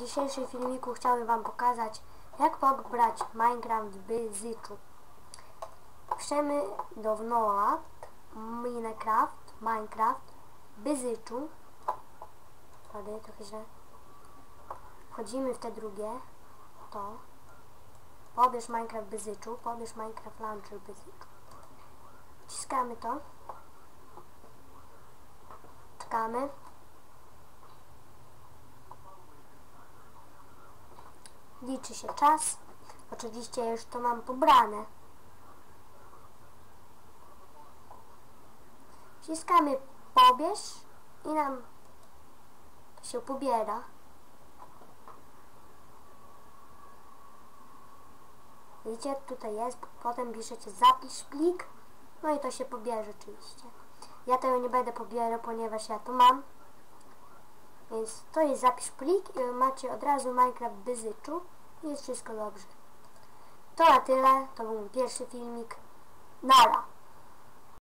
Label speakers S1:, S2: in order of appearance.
S1: dzisiejszym filmiku chciałem Wam pokazać, jak pobrać Minecraft w Bzyczu. Piszemy do Wnolad Minecraft, Minecraft, Bzyczu. Pardon, trochę źle. Wchodzimy w te drugie, to. Pobierz Minecraft Bzyczu, pobierz Minecraft Launcher Bzyczu. Wciskamy to. Czekamy. Liczy się czas. Oczywiście już to mam pobrane. Wciskamy pobierz i nam się pobiera. Widzicie, tutaj jest, potem piszecie zapisz plik, no i to się pobierze oczywiście. Ja tego nie będę pobierał, ponieważ ja to mam. Więc to jest zapisz plik i macie od razu Minecraft w Bzyczu i jest wszystko dobrze. To na tyle, to był pierwszy filmik. Nara!